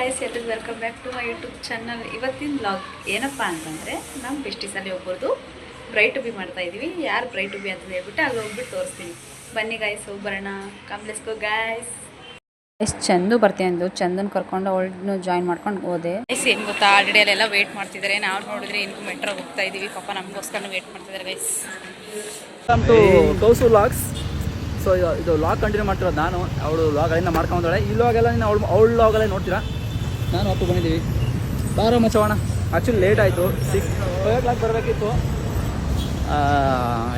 Guys ಎಲ್ಲರಿಗೂ welcome back to my YouTube channel ಇವತ್ತಿನ blog ಏನಪ್ಪ ಅಂತಂದರೆ ನಮ್ಮ ಬೆಸ್ಟಿಸಲ್ಲಿ ಒಬ್ಬರದು ಬ್ರೈಟ್ ಟು ಬಿ ಮಾಡ್ತಾ ಇದ್ದೀವಿ ಯಾರು ಬ್ರೈಟ್ ಟು ಬಿ ಅಂತ ಹೇಳ್ಬಿಟ್ಟು ಅಲ್ಲಿ ಹೋಗ್ಬಿಟ್ಟು ತೋರಿಸ್ತೀನಿ. ಬನ್ನಿ ಗಾಯ್ಸ್ ಬರೋಣ ಕಾಂಪ್ಲೆಸ್ಗೋ ಗಾಯ್ಸ್ ಎಷ್ಟು ಚಂದು ಬರ್ತೀನಿ ಅಂದು ಚಂದನ್ ಕರ್ಕೊಂಡು ಅವಳನ್ನು ಜಾಯಿನ್ ಮಾಡ್ಕೊಂಡು ಹೋದೆ. ಗೈಸ್ ಏನು ಗೊತ್ತಾ? ಆಲ್ರೆಡಿ ಅಲ್ಲೆಲ್ಲ ವೇಟ್ ಮಾಡ್ತಿದ್ದಾರೆ ನಾವು ನೋಡಿದ್ರೆ ಇನ್ನು ಮೆಟ್ರೋ ಹೋಗ್ತಾ ಇದ್ದೀವಿ ಪಾಪ ನಮಗೋಸ್ಕರ ವೇಟ್ ಮಾಡ್ತಿದ್ದಾರೆ guys welcome to Kousu so ಇದು ಲಾಗ್ ಕಂಟಿನ್ಯೂ ಮಾಡ್ತಿರೋದು ನಾನು. ಅವಳು ಲಾಗ್ ಅಲ್ಲಿಂದ ಮಾಡ್ಕೊಂಡಾಳೆ ಈ ಲಾಗ್ ಎಲ್ಲ ನೀನು ಅವಳು ಅವಳು ಲಾಗಲ್ಲೇ ನೋಡ್ತೀರಾ? ನಾನು ಅಪ್ಪು ಬಂದಿದ್ದೀವಿ. ಬಾರೋ ಮಚ್ಚವಣ ಆ್ಯಕ್ಚುಲಿ ಲೇಟ್ ಆಯಿತು. ಸಿಕ್ಸ್ ಫೈವ್ ಓ ಕ್ಲಾಕ್ ಬರಬೇಕಿತ್ತು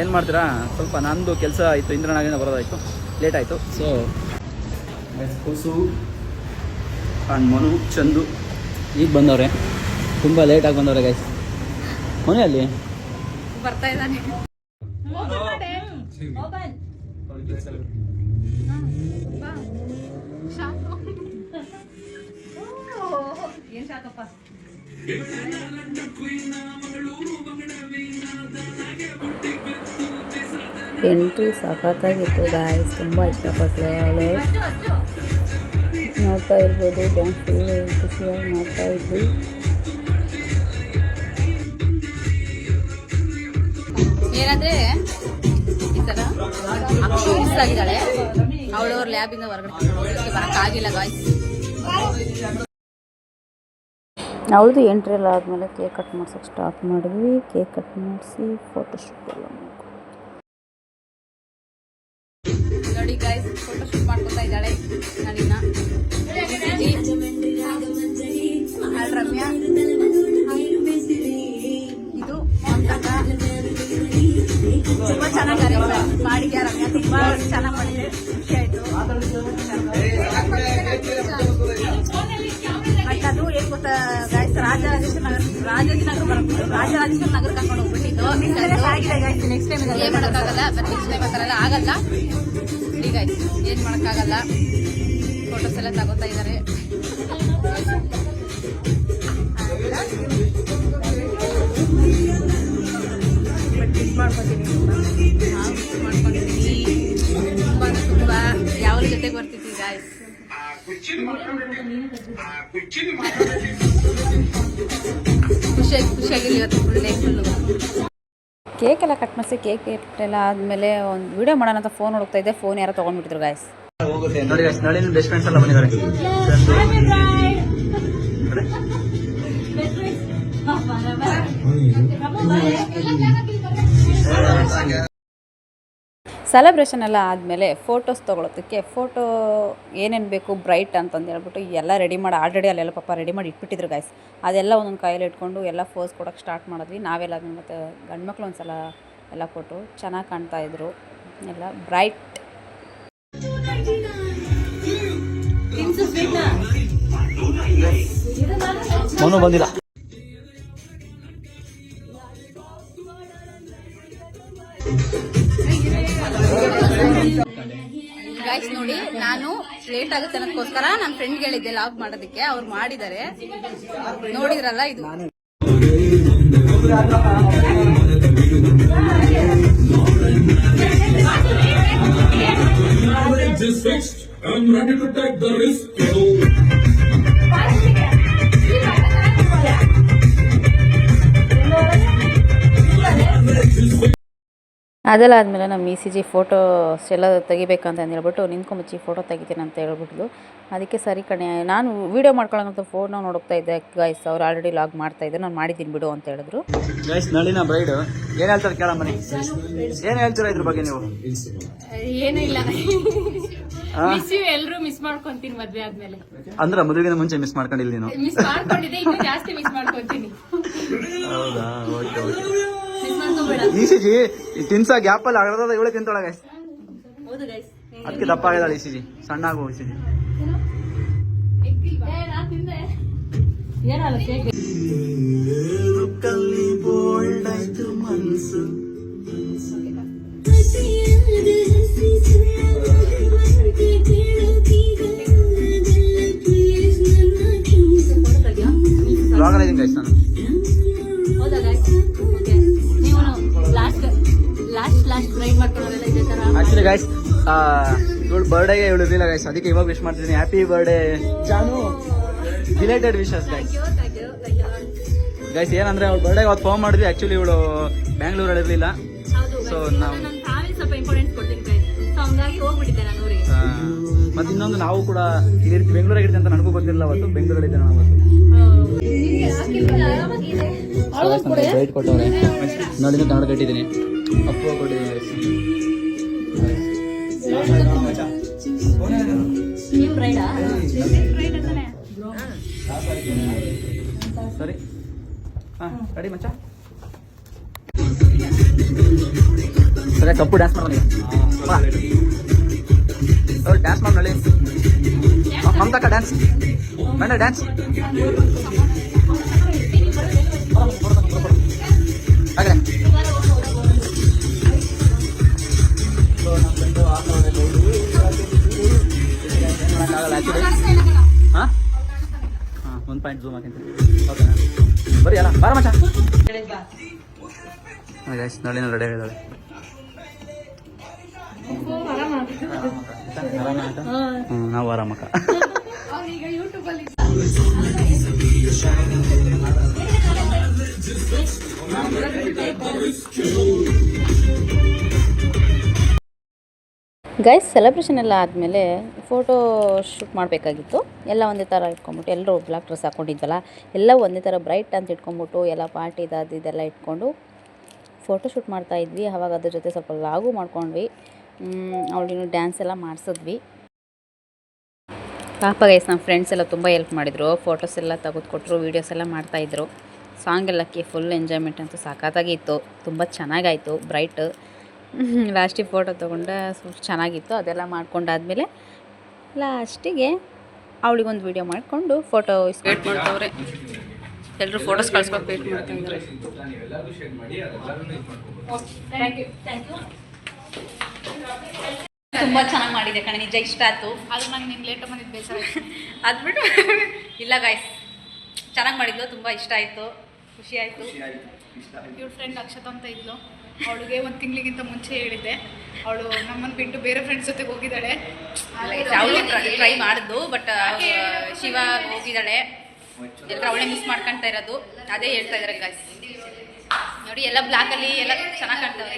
ಏನು ಮಾಡ್ತೀರಾ? ಸ್ವಲ್ಪ ನಂದು ಕೆಲಸ ಆಯಿತು ಇಂದ್ರನಾಗಿಂದ ಬರೋದಾಯಿತು. ಲೇಟ್ ಆಯಿತು. ಸೊ ಕೂಸು ಆ್ಯಂಡ್ ಮನು ಚಂದು ಈಗ ಬಂದವ್ರೆ. ತುಂಬ ಲೇಟಾಗಿ ಬಂದವ್ರೆ ಗೈಸ್ ಮನೆಯಲ್ಲಿ? ಬರ್ತಾ ಇದ್ದಾನೆ. ಏನ್ ಶಾಕಪ್ಪ ಎಂಟ್ರಿ ಸಖತ್ತಾಗಿತ್ತು ಗಾಯ್ಸ್ ತುಂಬ ಇಷ್ಟಪಟ್ಟೆ ಅವಳು ನೋಡ್ತಾ ಇರ್ಬೋದು ಡ್ಯಾನ್ಸ್ ಖುಷಿಯಾಗಿ ನೋಡ್ತಾ ಇದ್ವಿ. ಏನಂದ್ರೆ ಈ ಥರ ಅಕ್ಷು ಮಿಸ್ ಆಗಿದ್ದಾಳೆ. ಅವಳು ಅವ್ರ ಲ್ಯಾಬಿಂದ ಹೊರಗಡೆ ಬರೋಕ್ಕಾಗಿಲ್ಲ ಗಾಯ್ಸ್ ಅವಳದು ಎಂಟ್ರಿ ಎಲ್ಲ ಆದಮೇಲೆ ಕೇಕ್ ಕಟ್ ಮಾಡ್ಸೋಕೆ ಸ್ಟಾರ್ಟ್ ಮಾಡಿದ್ವಿ. ಕೇಕ್ ಕಟ್ ಮಾಡಿಸಿ ಫೋಟೋಶೂಟ್ ಎಲ್ಲ ನೋಡಿ ಗೈಸ್ ಫೋಟೋಶೂಟ್ ಮಾಡ್ಕೊತಾ ಇದ್ದಾಳೆ ನಳಿನ. ರಾಜರಾಜೇಶ್ವರ ನಗರ ಕರ್ಕೊಂಡು ಹೋಗ್ಬಿಟ್ಟಿದ್ದು. ನೆಕ್ಸ್ಟ್ ಟೈಮ್ ಏನ್ ಮಾಡಕ್ಕಾಗಲ್ಲ? ಬಟ್ ನೆಕ್ಸ್ಟ್ ಟೈಮ್ ಆ ಥರ ಎಲ್ಲ ಆಗಲ್ಲ. ಈಗ ಏನ್ ಮಾಡಕ್ಕಾಗಲ್ಲ? ಫೋಟೋಸ್ ಎಲ್ಲ ತಗೋತಾ ಇದ್ದಾರೆ ಯಾವ್ರ ಜೊತೆಗೆ ಬರ್ತಿದ್ವಿ ಗಾಯ್ಸ್ ಖುಷಿಯಾಗಿ ಖುಷಿಯಾಗಿ ಇವತ್ತು ಫುಲ್ ಡೇ ಫುಲ್ಲು ಕೇಕ್ ಎಲ್ಲ ಕಟ್ ಮಾಡಿಸಿ ಕೇಕ್ ಎಲ್ಲ ಆದಮೇಲೆ ಒಂದು ವಿಡಿಯೋ ಮಾಡೋಣ ಅಂತ ಫೋನ್ ಹುಡುಕ್ತಾ ಇದ್ದೆ. ಫೋನ್ ಯಾರೋ ತೊಗೊಂಡ್ಬಿಟ್ಟಿದ್ರು ಗಾಯ್ಸ್ ನೋಡಿ guys, ನಾಳೆ ಬೆಸ್ಟ್ ಫ್ರೆಂಡ್ಸ್ ಎಲ್ಲ ಬಂದಿದ್ದಾರೆ. ಸೆಲೆಬ್ರೇಷನ್ ಎಲ್ಲ ಆದಮೇಲೆ ಫೋಟೋಸ್ ತೊಗೊಳೋದಕ್ಕೆ ಫೋಟೋ ಏನೇನು ಬೇಕು ಬ್ರೈಟ್ ಅಂತಂದು ಹೇಳ್ಬಿಟ್ಟು ಎಲ್ಲ ರೆಡಿ ಮಾಡಿ ಆಲ್ರೆಡಿ ಅಲ್ಲೆಲ್ಲ ಪಾಪ ರೆಡಿ ಮಾಡಿ ಇಟ್ಬಿಟ್ಟಿದ್ರು ಗಾಯ್ಸ್ ಅದೆಲ್ಲ ಒಂದೊಂದು ಕೈಯಲ್ಲಿ ಇಟ್ಕೊಂಡು ಎಲ್ಲ ಫೋಸ್ ಕೊಡೋಕ್ಕೆ ಸ್ಟಾರ್ಟ್ ಮಾಡಿದ್ವಿ. ನಾವೆಲ್ಲ ಮತ್ತು ಗಂಡ್ಮಕ್ಳು ಒಂದು ಸಲ ಎಲ್ಲ ಕೊಟ್ಟು ಚೆನ್ನಾಗಿ ಕಾಣ್ತಾ ಇದ್ರು. ಎಲ್ಲ ಬ್ರೈಟ್ ಬಂದಿಲ್ಲ. ಲೇಟ್ ಆಗುತ್ತೆ ಅನ್ನೋದಕ್ಕೋಸ್ಕರ ನನ್ನ ಫ್ರೆಂಡ್ ಹೇಳಿದ್ದೆ ಲಾಗ್ ಮಾಡೋದಕ್ಕೆ. ಅವ್ರು ಮಾಡಿದ್ದಾರೆ. ನೋಡಿದ್ರಲ್ಲ ಇದು. ಅದೆಲ್ಲ ಆದಮೇಲೆ ನಮ್ಮ ಇ ಸಿ ಜಿ ಫೋಟೋಸ್ ಎಲ್ಲ ತೆಗಿಬೇಕಂತ ಹೇಳ್ಬಿಟ್ಟು ನಿಂತ್ಕೊಂಬಚ್ಚಿ ಫೋಟೋ ತೆಗಿತೀನಿ ಅಂತ ಹೇಳ್ಬಿಟ್ಲು. ಅದಕ್ಕೆ ಸರಿ ಕಣೆ ನಾನು ವೀಡಿಯೋ ಮಾಡ್ಕೊಳ್ಳೋಂಥ ಫೋನ್ ನೋಡ್ತಾ ಇದ್ದೆ. ಗಾಯ್ಸ್ ಅವ್ರು ಆಲ್ರೆಡಿ ಲಾಗ್ ಮಾಡ್ತಾ ಇದ್ದೆ ನಾನು ಮಾಡಿದ್ದೀನಿ ಬಿಡು ಅಂತ ಹೇಳಿದ್ರು. ಗೈಸ್ ನಳಿನ ಬ್ರೈಡ್ ಏನು ಹೇಳ್ತಾರೆ ಕೇಳ ಮನೆ ಏನು ಹೇಳ್ತೀರಾ ಇದ್ರ ಬಗ್ಗೆ ನೀವು? ಏನೂ ಇಲ್ಲ. ಆ? ಮಿಸ್ ಮಾಡ್ಕೊಂತೀನಿ ಮದ್ವೆ ಆದ್ಮೇಲೆ. ಅಂದ್ರೆ ಮದುವೆಗಿಂತ ಮುಂಚೆ ಮಿಸ್ ಮಾಡ್ಕೊಂಡಿಲ್ಲ ನೀನು. ಮಿಸ್ ಮಾಡ್ಕೊಂಡಿದ್ದೆ ಇನ್ನೂ ಜಾಸ್ತಿ ಮಿಸ್ ಮಾಡ್ಕೊಂತೀನಿ. ಹೌದಾ? ಓಕೆ ಓಕೆ ಮಿಸ್ ಮಾಡ್ಕೋಬೇಡ ಈ ಸಿ ಜಿ ಈ ತಿನ್ಸ ಗ್ಯಾಪ್ ಅಲ್ಲಿ ಅಗರದ ಇವಳೆ ತಿಂತಾಳ ಗೈಸ್ ಹೌದು ಗೈಸ್ ಅದಕ್ಕೆ ದಪ್ಪ ಆಗಿದಾಳೆ ಈ ಸಿ ಜಿ ಸಣ್ಣ ಆಗು ಈ ಮನ್ಸು. ಮನ್ಸು ಆಕ್ಚುಲಿ ಗೈಸ್ ಇವಳು ಬರ್ಡೇಗೆ ಇವಳು ಇರಲಿಲ್ಲ ಗೈಸ್ ಅದಕ್ಕೆ ಇವಾಗ ವಿಶ್ ಮಾಡ್ತೀನಿ happy birthday Jaanu. Related wishes guys guys ಏನಂದ್ರೆ ಅವ್ಳು ಬರ್ಡೇಗೆ ಅವತ್ತು ಫೋನ್ ಮಾಡಿದ್ವಿ. ಆಕ್ಚುಲಿ ಇವಳು ಬ್ಯಾಂಗ್ಳೂರಲ್ಲಿ ಇರಲಿಲ್ಲ. ಸೊ ನಾವು ನಾನು ಮತ್ತೆ ಇನ್ನೊಂದು ನಾವು ಕೂಡ ಇಲ್ಲಿ ಬೆಂಗಳೂರಾಗ ಇರ್ತೀವಿ ಅಂತ ನನಗೂ ಗೊತ್ತಿರಲಿಲ್ಲ ಅವತ್ತು. ಬೆಂಗಳೂರಲ್ಲಿ ಇದ್ದೆ ನಾವು ಅವತ್ತು. ಬ್ರೈಟ್ ಕೊಟ್ಟವ್ರೆ. ನೋಡಿ ಕನ್ನಡ ಕಟ್ಟಿದ್ದೀನಿ. ಅಪ್ಪು ಕೊಟ್ಟಿದ್ದೀನಿ. ಸರಿ ಹಾಂ ರೆಡಿ ಮಚ್ಚ. ಸರಿ ಕಪ್ಪು ಡ್ಯಾನ್ಸ್ ಮಾಡೋಣ ಡ್ಯಾನ್ಸ್ ಮಾಡಿ ಮಮತಕ್ಕ ಡ್ಯಾನ್ಸ್ ಮೇಡ ಡ್ಯಾನ್ಸ್ ಒಂದು ಪಾಯಿಂಟ್ ಝೂಮ್ ಹಾಕಿ ಓಕೆನಾ ಬರೀ ಅಲ್ಲ ಬಾರ ಮಚ್ಚ ನೋಡಿ ರೆಡಿ ಹ್ಞೂ ನಾವು ಆರಾಮಕ್ಕ ಗೈಸ್ ಸೆಲೆಬ್ರೇಷನ್ ಎಲ್ಲ ಆದಮೇಲೆ ಫೋಟೋ ಶೂಟ್ ಮಾಡಬೇಕಾಗಿತ್ತು. ಎಲ್ಲ ಒಂದೇ ಥರ ಇಟ್ಕೊಂಬಿಟ್ಟು ಎಲ್ಲರೂ ಬ್ಲಾಕ್ ಡ್ರೆಸ್ ಹಾಕ್ಕೊಂಡಿದ್ವಲ್ಲ ಎಲ್ಲ ಒಂದೇ ಥರ ಬ್ರೈಟ್ ಅಂತ ಇಟ್ಕೊಂಬಿಟ್ಟು ಎಲ್ಲ ಪಾರ್ಟಿ ಅದು ಇದೆಲ್ಲ ಇಟ್ಕೊಂಡು ಫೋಟೋ ಶೂಟ್ ಮಾಡ್ತಾ ಇದ್ವಿ. ಅವಾಗ ಅದ್ರ ಜೊತೆ ಸ್ವಲ್ಪ ಲಾಗು ಮಾಡ್ಕೊಂಡ್ವಿ. ಅವಳಿನ ಡ್ಯಾನ್ಸ್ ಎಲ್ಲ ಮಾಡಿಸಿದ್ವಿ. ಪಾಪ ಗೈಸ್ ನಮ್ಮ ಫ್ರೆಂಡ್ಸ್ ಎಲ್ಲ ತುಂಬ ಹೆಲ್ಪ್ ಮಾಡಿದರು. ಫೋಟೋಸ್ ಎಲ್ಲ ತೆಗೆದುಕೊಟ್ರು ವೀಡಿಯೋಸ್ ಎಲ್ಲ ಮಾಡ್ತಾಯಿದ್ರು ಸಾಂಗ್ ಎಲ್ಲಕ್ಕೆ ಫುಲ್ ಎಂಜಾಯ್ಮೆಂಟ್ ಅಂತೂ ಸಾಕಾಗಿತ್ತು ತುಂಬ ಚೆನ್ನಾಗಾಯಿತು ಬ್ರೈಟ್ ಲಾಸ್ಟಿಗೆ ಫೋಟೋ ತೊಗೊಂಡೆ ಸ್ವಲ್ಪ ಚೆನ್ನಾಗಿತ್ತು ಅದೆಲ್ಲ ಮಾಡ್ಕೊಂಡಾದ್ಮೇಲೆ ಲಾಸ್ಟಿಗೆ ಅವಳಿಗೊಂದು ವೀಡಿಯೋ ಮಾಡಿಕೊಂಡು ಫೋಟೋ ವೇಟ್ ಮಾಡ್ತವ್ರೆ ಎಲ್ಲರೂ ಫೋಟೋಸ್ ಕಳ್ಸ್ಬೇಕು ವೇಟ್ ಮಾಡ್ತಾ ಇದ್ದಾರೆ. ತುಂಬ ಚೆನ್ನಾಗಿ ಮಾಡಿದೆ ಕಣೆ ನಿಜ ಇಷ್ಟ ಆಯ್ತು. ಅದು ನಂಗೆ ನಿಮ್ಗೆ ಲೇಟ್ ಬಂದಿದ್ದು ಬೇಸರ ಅದ್ಬಿಟ್ಟು ಇಲ್ಲ ಗಾಯ್ಸ್ ಚೆನ್ನಾಗಿ ಮಾಡಿದ್ಲು ತುಂಬ ಇಷ್ಟ ಆಯಿತು ಖುಷಿ ಆಯಿತು. ಇವ್ರ ಫ್ರೆಂಡ್ ಅಕ್ಷತ ಅಂತ ಇದ್ಲು. ಅವಳಿಗೆ ಒಂದು ತಿಂಗಳಿಗಿಂತ ಮುಂಚೆ ಹೇಳಿದ್ದೆ. ಅವಳು ನಮ್ಮನ್ನು ಬಿಟ್ಟು ಬೇರೆ ಫ್ರೆಂಡ್ಸ್ ಜೊತೆ ಹೋಗಿದ್ದಾಳೆ. ಅವಳು ಟ್ರೈ ಮಾಡಿದ್ದು ಬಟ್ ಶಿವ ಹೋಗಿದ್ದಾಳೆ. ಎಲ್ಲರೂ ಅವಳೇ ಮಿಸ್ ಮಾಡ್ಕೊಂತ ಇರೋದು. ಅದೇ ಹೇಳ್ತಾ ಇದಾರೆ ಗಾಯ್ಸ್ ನೋಡಿ ಎಲ್ಲ ಬ್ಲಾಕಲ್ಲಿ ಎಲ್ಲ ಚೆನ್ನಾಗಿ ಕಾಣ್ತವೆ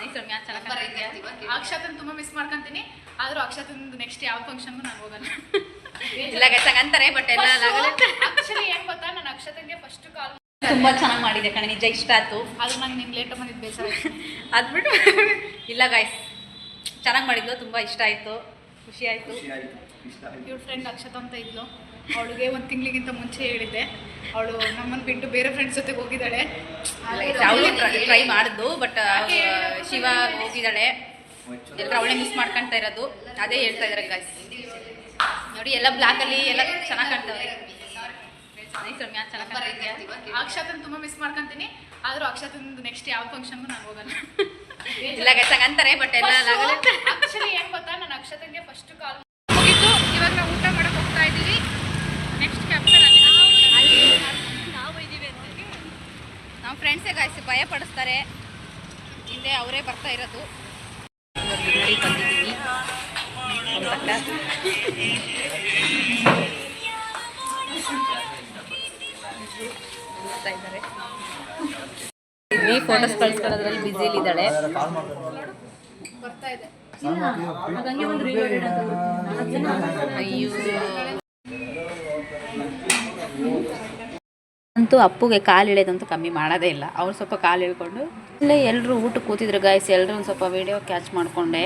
ನೈಸ್ ಚೆನ್ನಾಗಿ ಕಾಣ್ತಿದ್ಯಾ ಅಕ್ಷತನ್ ತುಂಬಾ ಮಿಸ್ ಮಾಡ್ಕೊಂತೀನಿ. ಆದ್ರೂ ಅಕ್ಷತನ್ ನೆಕ್ಸ್ಟ್ ಯಾವ ಫಂಕ್ಷನ್ ನಾನು ಹೋಗಲ್ಲ. ಇಲ್ಲ ಗೈಸ್ ಅಂತಾರೆ ಬಟ್ ಎಲ್ಲ ಏನ್ ಗೊತ್ತಾ? ನಾನು ಅಕ್ಷತನ್ಗೆ ಫಸ್ಟ್ ಕಾಲ್ ತುಂಬ ಚೆನ್ನಾಗಿ ಮಾಡಿದೆ ಕಣೆ ನಿಜ ಇಷ್ಟ ಆಯ್ತು ಅದು ನಂಗೆ ನಿಮ್ಗೆ ಲೇಟ್ ಬಂದಿದ್ದು ಬೇಸರ ಅದ್ಬಿಟ್ಟು ಇಲ್ಲ ಗಾಯ್ಸ್ ಚೆನ್ನಾಗಿ ಮಾಡಿದ್ಲು ತುಂಬಾ ಇಷ್ಟ ಆಯ್ತು. ಖುಷಿ ಆಯ್ತು. ಇವ್ರ ಫ್ರೆಂಡ್ ಅಕ್ಷತ ಅಂತ ಇದ್ಲು. ಅವಳಿಗೆ ಒಂದು ತಿಂಗಳಿಗಿಂತ ಮುಂಚೆ ಹೇಳಿದ್ದೆ. ಅವಳು ನಮ್ಮನ್ನು ಬಿಟ್ಟು ಬೇರೆ ಫ್ರೆಂಡ್ಸ್ ಜೊತೆಗೆ ಹೋಗಿದ್ದಾಳೆ. ಅವಳು ಟ್ರೈ ಮಾಡಿದ್ದು ಬಟ್ ಶಿವ ಹೋಗಿದ್ದಾಳೆ. ಎಲ್ಲರೂ ಅವಳೇ ಮಿಸ್ ಮಾಡ್ಕೊಂತ ಇರೋದು. ಅದೇ ಹೇಳ್ತಾ ಇದ್ದಾರೆ ಗಾಯ್ಸ್ ನೋಡಿ ಎಲ್ಲ ಬ್ಲಾಕಲ್ಲಿ ಎಲ್ಲ ಚೆನ್ನಾಗಿ ಕಾಣ್ತವೆ. ಮ್ಯಾಚ್ ಕಾಣ್ತಿದ್ಯಾ ಅಕ್ಷತನ್ ತುಂಬಾ ಮಿಸ್ ಮಾಡ್ಕೊಂತೀನಿ. ಆದ್ರೂ ಅಕ್ಷತನ್ ನೆಕ್ಸ್ಟ್ ಯಾವ ಫಂಕ್ಷನ್ಗೂ ನಾನು ಹೋಗಲ್ಲ. ಇಲ್ಲ ಗೈಸ್ ಅಂತಾರೆ ಬಟ್ ಎಲ್ಲ ಆಕ್ಚುಲಿ ಏನ್ ಗೊತ್ತಾ? ನಾನು ಅಕ್ಷತಂಗೆ ಫಸ್ಟ್ ಕಾಲ್ ಮುಗಿತು. ಇವಾಗ ನಾವು ಊಟ ಮಾಡಕ್ ಹೋಗ್ತಾ ಇದೀವಿ ನೆಕ್ಸ್ಟ್ ಕ್ಯಾಪ್ಚರ್ ನಾವು ಇದೀವಿ ಅಂತ ನಮ್ಮ ಫ್ರೆಂಡ್ಸೇ ಗಾಯ್ಸ್ ಭಯ ಪಡಿಸ್ತಾರೆ. ಹಿಂದೆ ಅವರೇ ಬರ್ತಾ ಇರೋದು. ಬಂದಿದ್ದೀವಿ. ನೋಡ್ತಾ ಇದ್ದಾರೆ. ಫೋಟೋಸ್ ಕಳ್ಸ್ಕೊಳ್ಳೋದ್ರಲ್ಲಿ ಇದ್ದಾಳೆ. ಅಂತೂ ಅಪ್ಪುಗೆ ಕಾಲು ಇಳಿಯೋದಂತೂ ಕಮ್ಮಿ ಮಾಡೋದೇ ಇಲ್ಲ. ಅವ್ರು ಸ್ವಲ್ಪ ಕಾಲು ಇಳ್ಕೊಂಡು ಇಲ್ಲೇ ಎಲ್ಲರೂ ಊಟ ಕೂತಿದ್ರು ಗಾಯ್ಸ್ ಎಲ್ಲರೂ ಒಂದು ಸ್ವಲ್ಪ ವಿಡಿಯೋ ಕ್ಯಾಚ್ ಮಾಡಿಕೊಂಡೆ.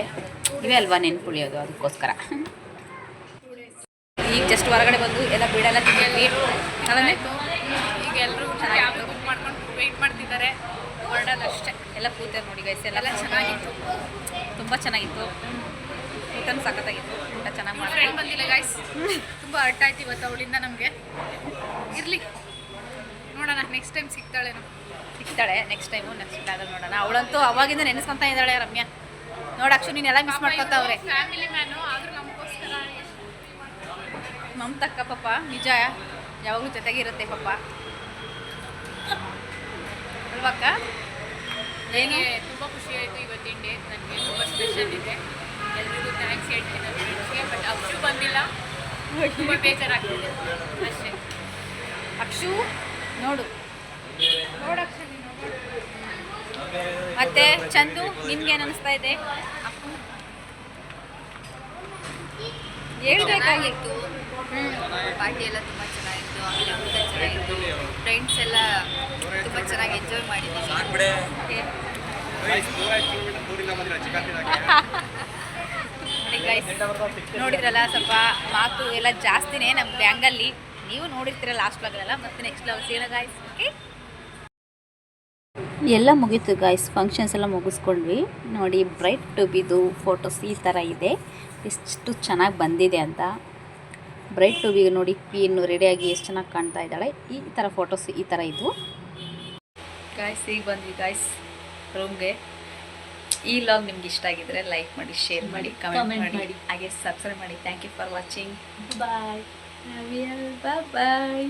ಇವೇ ಅಲ್ವಾ ನೆನ್ಪುಳಿಯೋದು ಅದಕ್ಕೋಸ್ಕರ? ಈಗ ಜಸ್ಟ್ ಹೊರಗಡೆ ಬಂದು ಎಲ್ಲ ಬಿಡೆಲ್ಲ ಅದನ್ನೇ? ಈಗ ಎಲ್ಲರೂ ಕ್ಯಾಬ್ ಬುಕ್ ಮಾಡ್ಕೊಂಡು ವೆಯ್ಟ್ ಮಾಡ್ತಿದ್ದಾರೆ. ಹೊರಡೋದಷ್ಟೇ ಎಲ್ಲ ಕೂತೆ ನೋಡಿ ಗೈಸ್ ಎಲ್ಲ ಚೆನ್ನಾಗಿತ್ತು. ತುಂಬ ಚೆನ್ನಾಗಿತ್ತು. ಊಟನೂ ಸಖತ್ತಾಗಿತ್ತು. ಊಟ ಚೆನ್ನಾಗಿ ಮಾಡಿ ಫ್ರೆಂಡ್ ಬಂದಿಲ್ಲ ಗೈಸ್ ತುಂಬ ಹರ್ಟ್ ಆಯ್ತು ಇವತ್ತು ಅವಳಿಂದ ನಮಗೆ. ಇರಲಿ. ನೋಡೋಣ ನೆಕ್ಸ್ಟ್ ಟೈಮ್ ಸಿಗ್ತಾಳೇನೋ ಸಿಗ್ತಾಳೆ. ನೆಕ್ಸ್ಟ್ ಟೈಮು ನೆಕ್ಸ್ಟ್ ಆದ್ರೆ ನೋಡೋಣ. ಅವಳಂತೂ ಅವಾಗಿಂದ ನೆನೆಸ್ಕೊಂತ ಇದ್ದಾಳೆ ರಮ್ಯಾ. ನೋಡಕ್ಷು ನೀನು ಎಲ್ಲ ಮಿಸ್ ಮಾಡ್ಕೊತಾವ್ರೆ ಫ್ಯಾಮಿಲಿ ಮ್ಯಾನು ಆದ್ರೂ ನಮಗೋಸ್ಕರ ಮಮತಕ್ಕ ಪಾಪ ನಿಜ. ಯಾವಾಗಲೂ ಜೊತೆಗೆ ಇರುತ್ತೆ ಪಾಪ. ಅಲ್ವಕ್ಕ? ಏನು? ತುಂಬ ಖುಷಿ ಆಯಿತು ಇವತ್ತಿನ ಡೇ ನನಗೆ ತುಂಬ ಸ್ಪೆಷಲ್ ಇದೆ. ಎಲ್ರಿಗೂ ಥ್ಯಾಂಕ್ಸ್ ಹೇಳ್ತೀನಿ ನನ್ನ ಫ್ರೆಂಡ್ಸ್ಗೆ ಬಟ್ ಅಕ್ಷು ಬಂದಿಲ್ಲ. ತುಂಬ ಬೇಜಾರಾಗ್ತಿದೆ. ಅಷ್ಟೇ. ಅಕ್ಷು? ನೋಡು. ನೋಡು ಅಕ್ಷಯ್ ನೀನು ನೋಡು. ಮತ್ತೆ ಚಂದು ನಿಮ್ಗೇನು ಅನಿಸ್ತಾ ಇದೆ? ಹೇಳ್ಬೇಕಾಗಿತ್ತು ಪಾರ್ಟಿ ಎಲ್ಲ ತುಂಬ ಚೆನ್ನಾಗಿತ್ತು ಫ್ರೆಂಡ್ಸ್ ಎಲ್ಲ ತುಂಬ ಚೆನ್ನಾಗಿ ಎಂಜಾಯ್ ಮಾಡಿದ್ದೀವಿ ನೋಡಿದ್ರಲ್ಲ ಸ್ವಲ್ಪ ಮಾತು ಎಲ್ಲ ಜಾಸ್ತಿನೇ ನಮ್ಮ ಬ್ಯಾಂಗಲ್ಲಿ. ನೀವು ನೋಡಿರ್ತೀರ ಲಾಸ್ಟ್ ವ್ಲಾಗಲ್ಲ ಮತ್ತೆ ನೆಕ್ಸ್ಟ್ ಲವ್ ಸಿಗೋಣ ಗಾಯ್ಸ್ ಓಕೆ ಎಲ್ಲ ಮುಗೀತು ಗಾಯ್ಸ್ ಫಂಕ್ಷನ್ಸ್ ಎಲ್ಲ ಮುಗಿಸ್ಕೊಂಡ್ವಿ. ನೋಡಿ ಬ್ರೈಟ್ ಟು ಬಿದು ಫೋಟೋಸ್ ಈ ಥರ ಇದೆ. ಎಷ್ಟು ಚೆನ್ನಾಗಿ ಬಂದಿದೆ ಅಂತ. ಬ್ರೈಟ್ ಟು ಬಿ ನೋಡಿ ಪಿಯನ್ನು ರೆಡಿಯಾಗಿ ಎಷ್ಟು ಚೆನ್ನಾಗಿ ಕಾಣ್ತಾ ಇದ್ದಾಳೆ. ಈ ಥರ ಫೋಟೋಸ್ ಈ ಥರ ಇದ್ವು. ಗಾಯ್ಸ್ ಈಗ ಬಂದ್ವಿ ಗಾಯ್ಸ್ ರೂಮ್ಗೆ ಈ ಲಾಗ್ ನಿಮ್ಗೆ ಇಷ್ಟ ಆಗಿದ್ರೆ ಲೈಕ್ ಮಾಡಿ ಶೇರ್ ಮಾಡಿ ಕಮೆಂಟ್ ಮಾಡಿ. ಹಾಗೆ ಸಬ್ಸ್ಕ್ರೈಬ್ ಮಾಡಿ. Thank you for watching bye bye